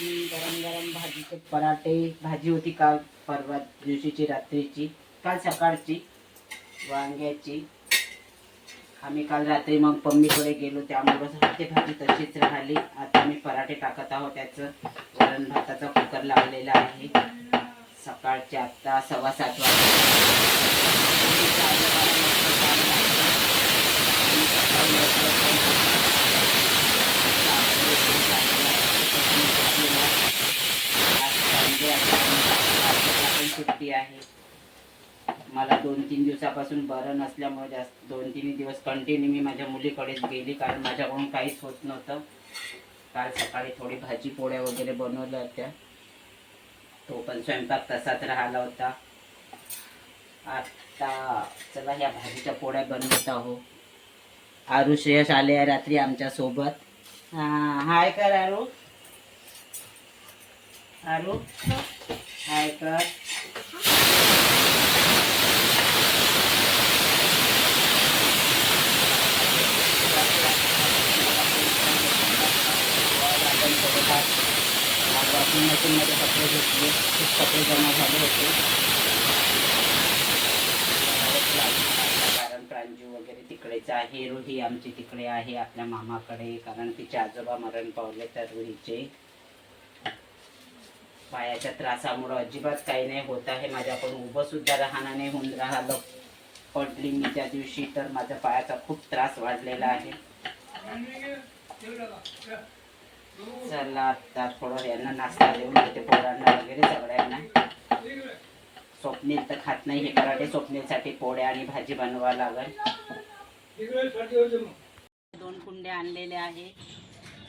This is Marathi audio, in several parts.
मी गरम गरम भाजीचे पराठे. भाजी होती काल परवा दिवशीची रात्रीची. काल सकाळची वांग्याची. आम्ही काल रात्री मग पम्मीकडे गेलो त्यामुळं ते भाजी तशीच राहिली. आता आम्ही पराठे टाकत आहोत त्याचं वरण भाताचा कुकर लावलेला आहे. सकाळचे आत्ता सव्वा सात वाजता सुट्टी आहे. मला दोन तीन दिवसापासून बरं नसल्यामुळे जास्त दोन तीन दिवस कंटिन्यू मी माझ्या मुलीकडेच गेली कारण माझ्याकडून काहीच होत नव्हतं. काल सकाळी थोडी भाजी पोळ्या वगैरे बनवल्या होत्या. तो पण स्वयंपाक तसाच राहिला होता. आता चला ह्या भाजीच्या पोळ्या बनवत आहो आरू श्रेयश आले आहे रात्री आमच्यासोबत. हाय कर आरू. आरू. हाय कर. वॉशिंग मशीनमध्ये कपडे घेतले खूप कपडे जमा झाले होते. कारण प्रांजू वगैरे तिकडेच आहे रुही आमची तिकडे आहे आपल्या मामाकडे कारण तिचे आजोबा मरण पावले तर रुहीचे. पायाच्या त्रासामुळं अजिबात काही नाही होत आहे माझ्याकडून उभं सुद्धा राहणं नाही होऊन राहिलं. पडली मी त्या दिवशी तर माझ्या पायाचा खूप त्रास वाढलेला आहे. चला आता थोडं यांना नाश्ता देऊन देते पोरांना वगैरे सगळ्यांना. स्वप्नील तर खात नाही हे पराठे स्वप्नीलसाठी पोळ्या आणि भाजी बनवा लागल. दोन कुंड्या आणलेल्या आहे.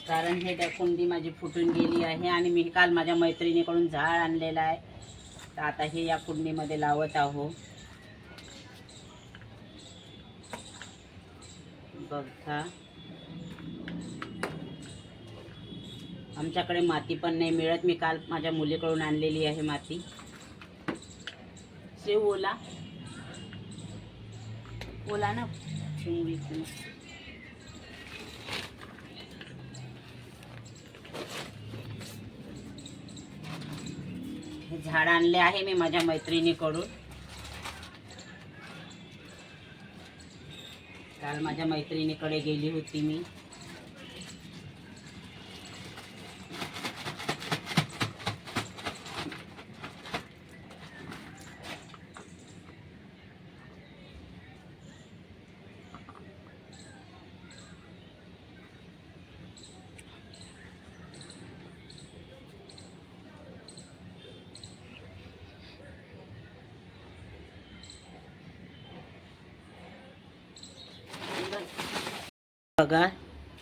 कारण हे त्या कुंडी माझी फुटून गेली आहे आणि मी काल माझ्या मैत्रिणीकडून झाड आणलेलं आहे. तर आता हे या कुंडीमध्ये लावत आहो बघा आमच्याकडे माती पण नाही मिळत. मी काल माझ्या मुलीकडून आणलेली आहे माती. शेव ओला. ओला ना. शिंगडी हे झाड आणले आहे मी माझ्या मैत्रिणीकडून. काल माझ्या मैत्रिणीकडे गेली होती मी. बघा.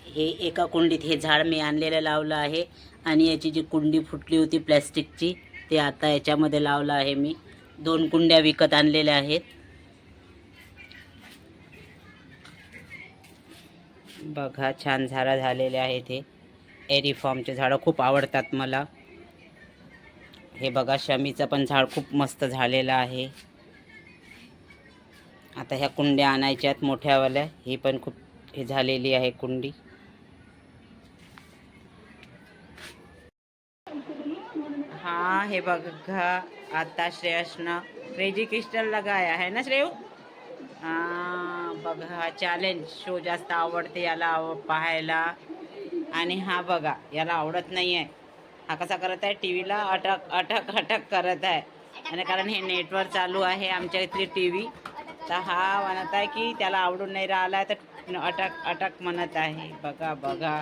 हे एका कुंडीत हे झाड मी आणलेलं लावलं आहे. आणि याची जी कुंडी फुटली होती प्लॅस्टिकची ते आता याच्यामध्ये लावलं आहे मी. दोन कुंड्या विकत आणलेल्या आहेत. बघा छान झाडं झालेले आहेत हे. एरिफॉर्मचे झाडं खूप आवडतात मला. हे बघा शमीचं पण झाड खूप मस्त झालेलं आहे. आता ह्या कुंड्या आणायच्यात मोठ्यावाल्या. ही पण खूप हे झालेली आहे कुंडी. हा हे बघा आता श्रेयसनं. क्रेजी क्रिस्टल लगाया है ना श्रेयू? हा बघा चॅलेंज शो जास्त आवडते याला आव पाहायला. आणि हा बघा याला आवडत नाही आहे हा कसा करत आहे? टी व्हीला अटक अटक अटक करत आहे. आणि कारण हे नेटवर चालू आहे आमच्या इथली टी व्ही तर हा म्हणत आहे की त्याला आवडून नाही राहिला तर अटक अटक म्हणत आहे. बघा बघा.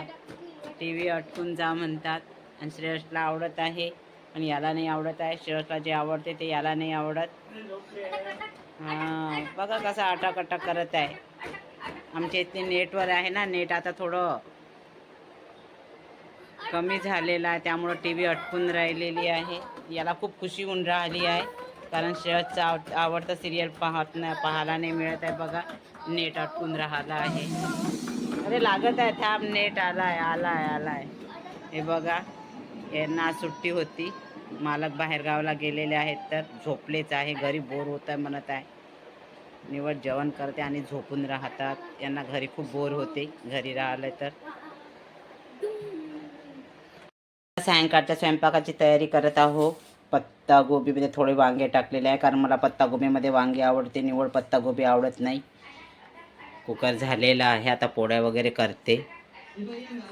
टी व्ही अटकून जा म्हणतात आणि श्रेयसला आवडत आहे. पण याला नाही आवडत आहे. श्रेयसला जे आवडते ते याला नाही आवडत. हां बघा कसा अटक अटक करत आहे. आमच्या इथे नेटवर आहे ना. नेट आता थोडं कमी झालेलं आहे. त्यामुळं टी व्ही अटकून राहिलेली आहे. याला खूप खुशी होऊन राहिली आहे. कारण शेवटचा आव आवडतं सिरियल पाहत नाही पाहायला नाही मिळत आहे बघा. नेट अटकून राहिला आहे. अरे लागत आहे थांब. नेट आला आहे आला आहे आला आहे हे बघा. यांना सुट्टी होती. मालक बाहेरगावला गेलेले आहेत तर झोपलेच आहे. घरी बोर होत आहे म्हणत आहे. निवड जेवण करते आणि झोपून राहतात. यांना घरी खूप बोर होते. घरी राहिलं तर. सायंकाळच्या स्वयंपाकाची तयारी करत आहो. पत्तागोबीमध्ये थोडे वांगे टाकलेले आहे कारण मला पत्तागोबीमध्ये वांगे आवडते निवड पत्तागोबी आवडत नाही. कुकर झालेला आहे आता पोळ्या वगैरे करते.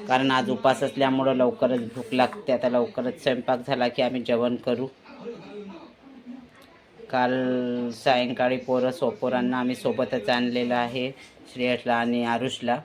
कारण आज उपास असल्यामुळं लवकरच भूक लागते आता लवकरच स्वयंपाक झाला की आम्ही जेवण करू. काल सायंकाळी पोरं सोपोरांना आम्ही सोबतच आणलेलं आहे श्रेयसला आणि आरुषला.